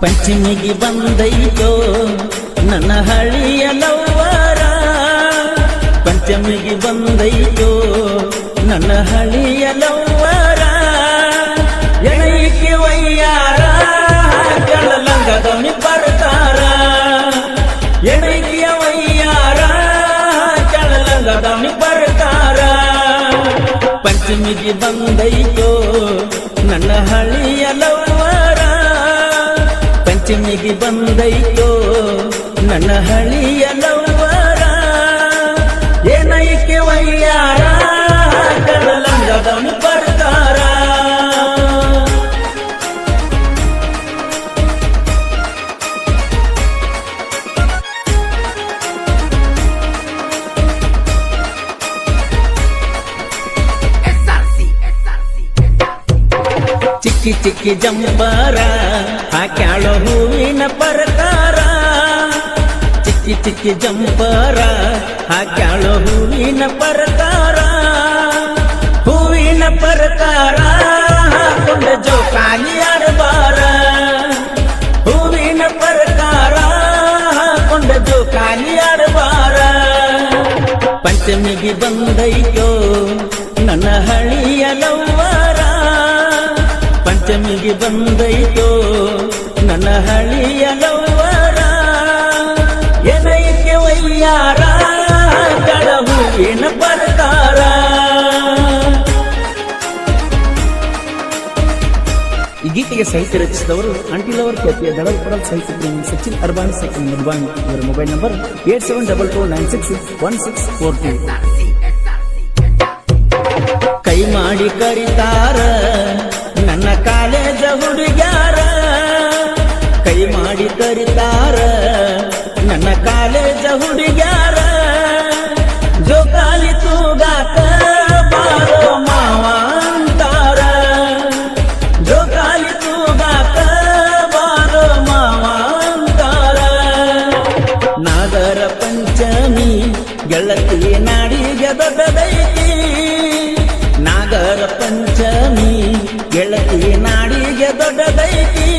ಪಂಚಮಿಗೆ ಬಂದೈತೋ ನನ್ನ ಹಳಿಯ ಲವ್ವರ. ಪಂಚಮಿಗೆ ಬಂದೈತೋ ನನ್ನ ಹಳಿಯ ಲವ್ವರ. ಎಣೈಕೆ ವಯ್ಯಾರ ಕೆಳಲಂಗದವನಿ ಬರ್ತಾರ ಎಣೈಕೆಯ ವಯ್ಯಾರ ಕೆಳಲಂಗದವನಿ ಬರ್ತಾರ ಪಂಚಮಿಗೆ ಬಂದೈತೋ ನನ್ನ ಹಳಿಯ ಲವ್ವರ. ಪಂಚಮಿಗೆ ಬಂದೈತೋ ನನ್ನ ಹಳಿಯ ಲವ್ವರ ಏನೈಕೆ ವಯ್ಯಾರ ಕಡಲಂಗದವನು ಬರ್ತಾರ ಚಿಕ್ಕಿ ಚಿಕ್ಕಿ ಜಂಬಾರ ಹಾಕ್ಯಾಳೋ ಹೂವಿನ ಪರಕಾರ, ಚಿಕ್ಕಿ ಚಿಕ್ಕಿ ಜಂಪರ ಹಾಕ್ಯಾಳೋ ಹೂವಿನ ಪರಕಾರ ಹೂವಿನ ಪರಕಾರ, ಹಾಕೊಂಡ ಜೋಕಾಲಿಯಾರ ಬಾರ ಹೂವಿನ ಪರಕಾರ, ಹಾಕೊಂಡ ಜೋಕಾಲಿಯಾರ ಬಾರ ಪಂಚಮಿಗೆ ಬಂದೈತೋ ನನ್ನ ಹಳಿಯ ಪಂಚಮಿಗೆ ಬಂದೈತೋ, ನನ್ನ ಹಳಿಯ ನವರ ಎನೈಕೆ ವೈಯಾರ ಕಳವು ಏನ ಬರ್ತಾರ ಈ ಗೀತೆಗೆ ಸಾಹಿತ್ಯ ರಚಿಸಿದವರು ಅಂಟಿಲವರ್ ಖ್ಯಾತಿಯ ದಡಲ್ ಪಡಲ್ ಪ್ರೇಮಿ ಸಚಿನ್ ಅರ್ಬಾನ್, ಸಚಿನ್ ನಿರ್ಬಾನ್ ಇವರ mobile number eight seven double two nine six one six four two. ಕೈ ಮಾಡಿ ಕರಿತಾರ, ನನ್ನ ಕಾಲೇಜ ಹುಡುಗ್ಯಾರ ಕೈ ಮಾಡಿ ಕರಿತಾರ ಪಂಚಮಿ ಗೆಳತಿ ನಾಡಿಗೆ ದೊಡ್ಡದೈತಿ.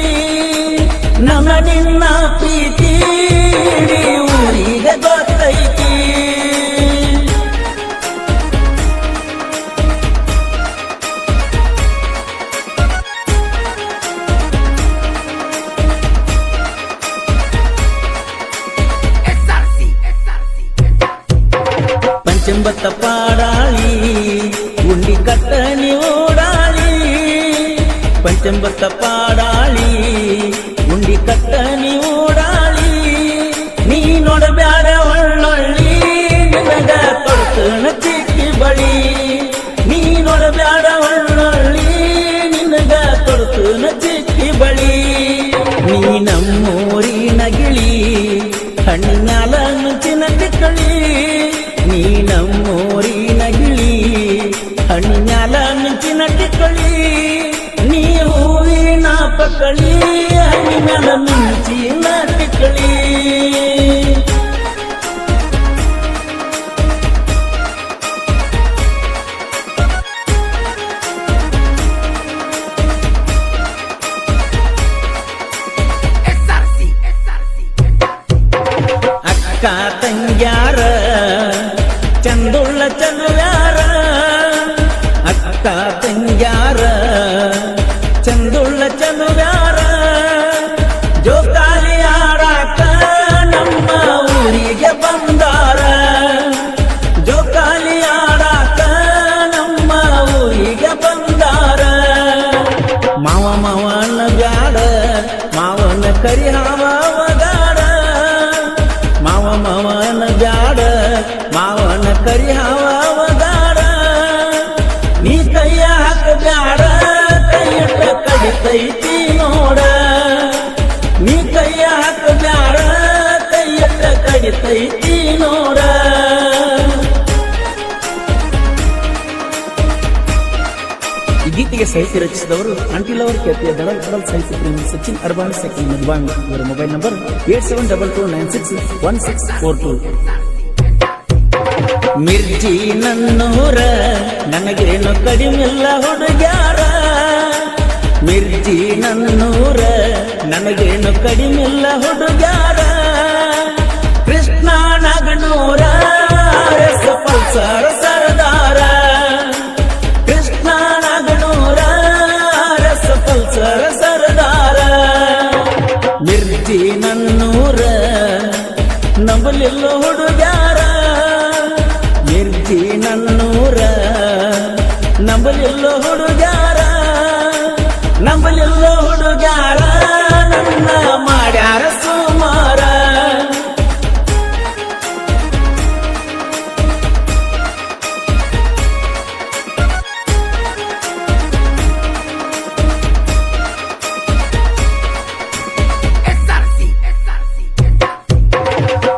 செம்பத்த பாடாளி ಅಕ್ಕ ತಂಗ್ಯಾರ, ಚಂದುಳ್ಳ ಚಲುವ್ಯಾರ ಅಕ್ಕ ತಂಗ್ಯಾರ, ಚಂದುಳ್ಳ ಚಲುವ್ಯಾರ ಜೋಕಾಲಿ ಆಡಾಕ ನಮ್ಮ ಊರಿಗೆ ಬಂದಾರ. ಜೋಕಾಲಿ ಆಡಾಕ ನಮ್ಮ ಊರಿಗೆ ಬಂದಾರ. ಮಾವ ಮಾವನ ಬ್ಯಾಡ, ಮಾವನ ಕರಿ ಕರಿ ಹಾವಗಾಡ ನೀ ಕೈಯ ಹಾಕ ಬ್ಯಾಡ, ಕೈಯಿಟ್ಟ ಕಡಿತೈತಿ ನೋಡ. ನೀ ಕೈಯ ಹಾಕ ಬ್ಯಾಡ, ಕೈಯಿಟ್ಟ ಕಡಿತೈತಿ ನೋಡ. ಈ ಗೀತೆಗೆ ಸಾಹಿತ್ಯ ರಚಿಸಿದವರು ಅಂಟಿಲವರ್ ಖ್ಯಾತಿಯ ದಡಲ್ ದಡಲ್ ಸಾಹಿತ್ಯ ಪ್ರೇಮಿ ಸಚಿನ್ ಅರ್ಬಾನ್, ಸೆಕೆಂಡ್ ನಿರ್ವಾಣಿ ಇವರ mobile number eight seven double two nine six one six four two. Mirji ನನ್ನೂರ ನನಗೇನು ಕಡಿಮಿಲ್ಲ ಹುಡುಗ್ಯಾರ ಮಿರ್ಜಿ ನನ್ನೂರ ನನಗೇನು ಕಡಿಮಿಲ್ಲ ಹುಡುಗ್ಯಾರ ಕೃಷ್ಣ ನಗನೂರ ಸರದಾರ. ಕೃಷ್ಣ ನಗನೂರ ರಸ ಸರ ಸರದಾರ. ಮಿರ್ಜಿ ನನ್ನೂರ ನಂಬಲಿಲ್ಲ ಹುಡುಗ್ಯಾರ ಹುಡುಗ್ಯಾರ? ನಂಬಲಿಲ್ಲ ಹುಡುಗ್ಯಾರ? ನನ್ನ ಮಾಡ್ಯಾರ ಸುಮಾರ.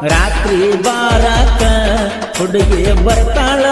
ರಾತ್ರಿ ಬಾರಕ ಹುಡುಗಿ ಬರ್ತಾಳ.